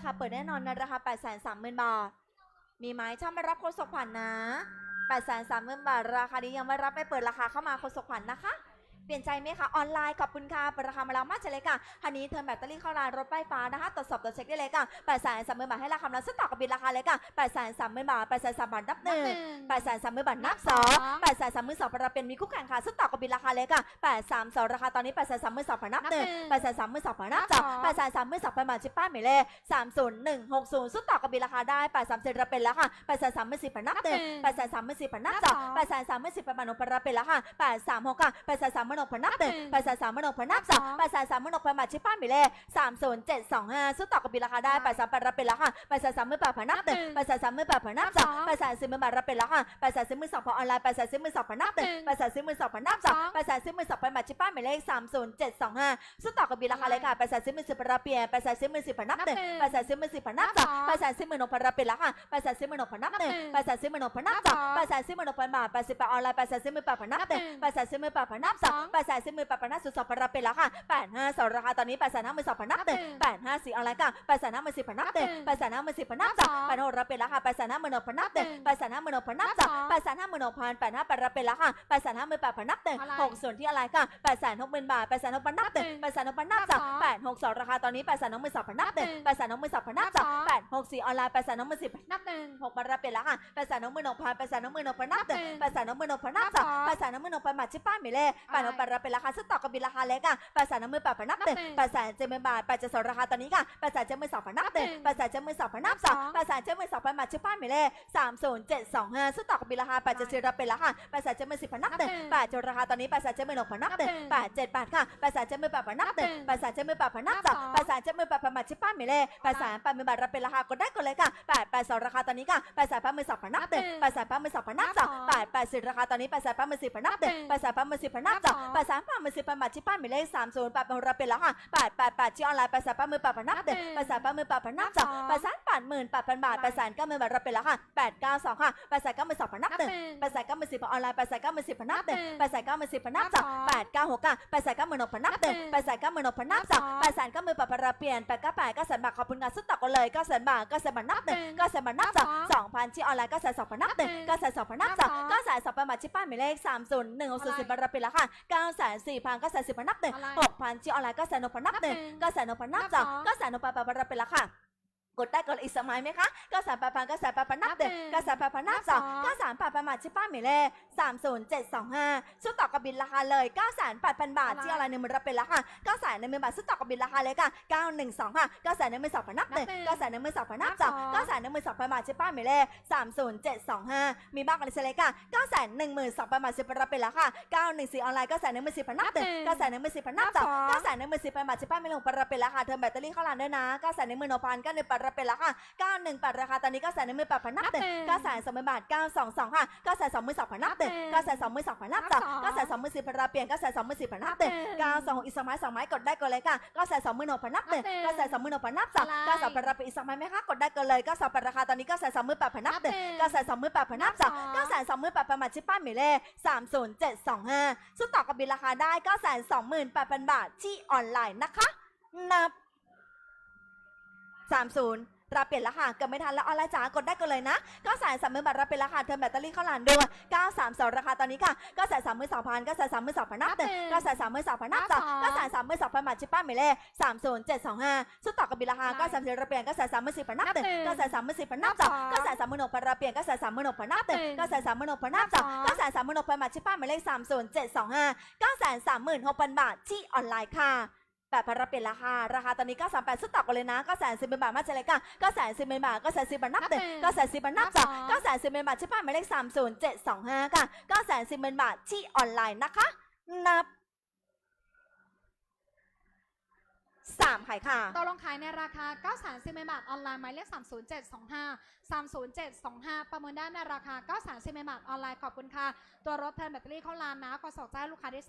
ราคาเปิดแน่นอนในราคา 8 3 0 0 0 0 บาท มีไหมถ้าไม่รับโคศกผ่านนะ 8 3 0 0 0 0 บาท ราคานี้ยังไม่รับไม่เปิดราคาเข้ามาโคศกผ่านนะคะ ปลี่ยนใจไหมคะ ออนไลน์ขอบคุณค่ะเปิดราคามาแล้วมากเฉยเลยค่ะคันนี้เทิร์นแบตเตอรี่เข้าร้านรถป้ายฟ้านะคะตรวจสอบตรวจเช็คได้เลยค่ะ8 3 0 0 0 0บาทให้ราคาแล้วซึ่งต่อกับบินราคาเลยค่ะ8 3 0 0 0 0บาท8 3 0 0 0บาทนับหนึ่งแปดแสนสามหมื่นบาทนับสองแปดแสนสามหมื่นสองประเป็นมีคู่แข่งค่ะซึ่งต่อกับบินราคาเลยค่ะแปดสามสองราคาตอนนี้แปดแสนสามหมื่นสองพันนับหนึ่งแปดแสนสามหมื่นสองพันนับสองแปดแสนสามหมื่นสองพันบาทชิปป้ายหมายเลขสามศูนย์หนึ่งหกศูนย์ซึ่งต่อกับบินราคาได้แปดสามเจ็ดระเป็นแล้วค่ะแปดแสนสามหมื่นสี่พันนับหนึ่งแปดแสนสามหมื่นสี่พันนับสองแปดแสนสามหมื่นสี่พันบาทนประเป็นแล้วค่ะแปดสามหกค่ะแปดแสนสามหมื่นหกพนับหนึ่งแปดแสามมนกพนับสองแปดแสามมนกพับาชิป้ามายเลขสามศูนย์เจ็ดสองห้าซึ่งต่อกับบินราคาได้แปดสาปดระเป็นแล้วค่ะแปดแสามมื่นแปดพันนับหนึ่งแปดแสามมื่นแปดพันนับสองแปดแสนสี่มื่นบาทระเป็นแล้วค่ะแปดแสนสี่มื่นสองพันออนไลน์แปดแสนสี่มื่นสองพนับหนึ่งแปดแสนสี่มื่นสองพนับสองแปดแสนสี่มื่นสองพับาชิป้ามายเลขสามศูนย์เจ็ดสองห้าซึ่งต่อกับบินราคาเลยค่ะแปดแสนสี่มื่นสิบพันรับเปลี่ยนแปดแสนสี่มื่นสิบพนับหนึ่งแปดแสนสี่มื่นสิบพนับสองแปดแสนสี่มื่นกพนรับเป็นแล้วค่ะแปดแสนสี่มื่นกพนับหนึ่งแปดแสนสี่มื่นกพนับสองแปดแสนสี่มื่นกพันบาทแปดสิบแปดออนไลน์แปดแสนสี่มื่นแปดพันนับหนึ่งแปดแสนสี่มื่นแปดพันนับสองแปดแสนสี่หมื่นแปดพันนับสุดสองพันรับเป็นแล้วค่ะแปดห้าสองราคาตอนนี้แปดแสนห้าหมื่นสองพันนับหนึ่งแปดห้าสี่ออนไลน์ค่ะแปดแสนห้าหมื่นสิบพันนับหนึ่งแปดแสนห้าหมื่นสิบพันนับสองแปดหกรับเป็นแล้วค่ะแปดแสนห้าหมื่นหกพันนับหนึ่งแปดแสนห้าหมื่นหกพันนับสองแปดแสนห้าหมื่นหกพันแปดห้าแปดรับเป็นแล้วค่ะแปดแสนห้าหมื่นแปดพันนับหนึ่งอะไรหกส่วนที่อะไรค่ะแปดแสนหกหมื่นบาทแปดแสนหกพันนับหนึ่งแปดแสนหกพันนับสองแปดหกสองราคาตอนนี้แปดแสนหกหมื่นสองพันนับหนึ่งแปดแสนหกหมื่นสองพันนับสองแปดหกสี่ออนไลน์แปดแสนหกหมื่นสิบนับหนึ่งหกพันรับเป็นแล้วค่ะแปดแสนหกหมื่นหกพันแปดแสนหกหมื่นหกพันนับหนึ่งแปดแสนหกหมื่นหกพันนับสองแปดแสนหกหมื่นหกพันบาทชิปป้ายหมายเลขแปดหกพันรับเป็นราคาซึ่งต่อกับบินราคาเล็กอะแปดแสนหกหมื่นแปดพันนับหนึ่งแปดแสนเจ็ดหมื่นบาทแปดเจ็ดสองราคาตอนนี้ค่ะแปดแสนเจ็ดหมื่นสองพันนับหนึ่งแปดแสนเจ็ดหมื่นสองพันนับสองแปดแสนเจ็ดหมื่นสองพันบาทชิปป้ายหมายเลขสามศูนย์เจ็ดสองห้าซึ่งต่อกับบินราคาแปดเจ็ดสี่รับเป็นแล้วค่ะแปดแสนเจ็ดหมื่นสิบพันนับหนึ่งแปดเจ็ดราคาตอนนี้แปดแสนเจ็ดหมื่นหกพันนับหนึ่งแปดเจ็ดบาทค่ะแปดแสนเจ็ดหมื่นแปดพันนับหนึ่งแปดแสนเจ็ดหมื่นแปดพันนับสองแปดแสนเจ็ดหมื่นแปดพันบาทชิปป้ายหมายเลขแปดแสนแปดหมื่นบาทรับเป็นราคากดได้กดเลยค่ะแปดแปดสองราคาตอนนี้ค่ะแปดแสนแปดหมื่นสองพันนับหนึ่งแปดแสนแปดหมื่นสองพันนับสองแปดแปดสิบราคาตอนนี้แปดแสนแปดหมื่นสิบพันนับหนึ่งแปดแสนแปดหมื่นสิบพันนับสองแปดแสนแปดหมื่นสิบพันบาทที่ป้านหมายเลขสามศูนย์แปดพันรับเป็นแล้วค่ะแปดแปดแปดที่ออนไลน์แปดแสนแปดหมื่นแปดพันนับหนึ่งแปดแสนแปดหมื่นแปดพันนับสองแปดแสนแปดหมื่นแปดพันบาทแปดแสนเก้าหมื่นบาทรับเป็นแล้วค่ะแปดเก้าสองค่ะแปดแสนเก้าหมื่นสองพันนับหนึ่งแปดแสนเก้าหมื่นสิบออนไลน์แปดแสนเก้าหมื่นสิบพันนับหนึ่งแปดแสนเก้าหมื่นสิบพันนับสองแปดเก้าหกอะแปดแสนเก้าหมื่นหกพันนับหนึ่งแปดแสนเก้าหมื่นหกพันนับสองแปดแสนเก้าหมื่นแปดพันรับเปลี่ยนแปดเก้าแปดเก้าแสนบาทขอบคุณงานสุดตักกันเลยเก้าแสนบาทเก้าแสนบาทนับหนึ่งเก้าแสนบาทนับสองสองพันที่ออนไลน์เก้าแสนสองพันนับหนึ่งเก้าแสนสองพันนับสองเก้าแสนสองพันบาทที่ป้ายหมายเลขสามศูนย์หนึ่งหกศูนย์สิบบาทรับเปลี่ยนแล้วค่ะเก้าแสนสี่พันเก้าแสนสิบพันนับหนึ่งหกพันที่ออนไลน์เก้าแสนหกพันนับหนึ่งเก้าแสนหกพันนับสองเก้าแสนหกพันบาทรับเปลี่ยนแล้วค่ะ กดได้กดอีกสมัยไหมคะก็สามแปดพันก็สามแปดพันนับหนึ่งก็สามแปดพันนับสองก็สามแปดพันบาทชิป้าหมายเลขสามศูนย์เจ็ดสองห้าซื้อต่อกับบินราคาเลยเก้าแสนแปดพันบาทที่อะไรหนึ่งหมื่นรับเป็นราคาเก้าแสนหนึ่งหมื่นบาทซื้อต่อกับบินราคาเลยค่ะเก้าหนึ่งสองค่ะเก้าแสนหนึ่งหมื่นสองพันนับหนึ่งเก้าแสนหนึ่งหมื่นสองพันนับสองเก้าแสนหนึ่งหมื่นสองพันบาทชิป้าหมายเลขสามศูนย์เจ็ดสองห้ามีบ้างกันเลยค่ะเก้าแสนหนึ่งหมื่นสองพันบาทชิป้ารับเป็นราคาเก้าหนึ่งสี่ออนไลน์เก้าแสนหนึ่งหมื่นสี่พันนับหนึ่งเก้าแสนหนึ่งหมื่นสี่พันนับสองเก้าแสนหนึ่งหมื่นสี่พันบาทชิป้าไม่ลงปรับเป็นราคาเทอมแบตเตอรี่เข้าร้านด้วยนะเก้าแสนหนึ่งหมื่นหกพันก็ในปรับเป็นราคา918 ราคาตอนนี้9แสนหนึ่งหมื่นแปดพันนับหนึ่ง9แสนสองหมื่นบาท922ค่ะ9แสนสองหมื่นสองพันนับหนึ่ง9แสนสองหมื่นสองพันนับสอง9แสนสองหมื่นสี่พันราเปลี่ยน9แสนสองหมื่นสี่พันนับหนึ่ง9สองหกอีกสองไม้สองไม้กดได้กดเลยค่ะ9แสนสองหมื่นหกพันนับหนึ่ง9แสนสองหมื่นหกพันนับสอง9สองพันราเปลี่ยนอีกสองไม้ไหมคะกดได้กดเลย9สองพันราคาตอนนี้9แสนสองหมื่นแปดพันนับหนึ่ง9แสนสองหมื่นแปดพันนับสอง9แสนสองหมื่นแปดพันบาทชิปป้าหมิเล่สามศูนย์เจ็ดสองห้าซึ่งต่อกับบินราคาได้9แสนสองหมื่นแปดพันบาทที่ออนไลน์นะคะนับ สามศูนย์รับเปลี่ยนราคาเกิดไม่ทันแล้วออนไลน์จ๋ากดได้กันเลยนะก็สายสามหมื่นบาทรับเป็นราคาเทอมแบตเตอรี่เข้าร้านด้วยเก้าสามสองราคาตอนนี้ค่ะก็สายสามหมื่นสองพันก็สายสามหมื่นสองพันนับหนึ่งก็สายสามหมื่นสองพันนับสองก็สายสามหมื่นสองพันบาทชิปป้าหมายเลขสามศูนย์เจ็ดสองห้าซึ่งต่อกับบินราคาก็สามสิบรับเปลี่ยนก็สายสามหมื่นสี่พันนับหนึ่งก็สายสามหมื่นสี่พันนับสองก็สายสามหมื่นหกพันรับเปลี่ยนก็สายสามหมื่นหกพันนับหนึ่งก็สายสามหมื่นหกพันนับสองก็สายสามหมื่นหกพันบาทชิปป้าหมายเลขสามศูนย์เจ็ดสองห้าก็สายสามหมื่นหกพันบาทที่ออนไลน์ค่ะ แบบพันรับเปลี่ยนราคา ราคาตอนนี้938ซึ่งต่อกันเลยนะ9แสนสิบเป็นบาทมาเฉลยกัน9แสนสิบเป็นบาท9แสนสิบบาทนับหนึ่ง9แสนสิบบาทนับสอง9แสนสิบเป็นบาทชิปป้ายหมายเลข30725ค่ะ9แสนสิบเป็นบาทที่ออนไลน์นะคะ นับสามขายค่ะตกลงขายในราคา9 3 0 0 0บาทออนไลน์หมายเลข30725 30725ประเมินได้ในราคา9 3 0 0 0บาทออนไลน์ขอบคุณค่ะ ตัวรถแทนแบตเตอรี่เข้าร้านนะขอสอกแจ้งลูกค้าได้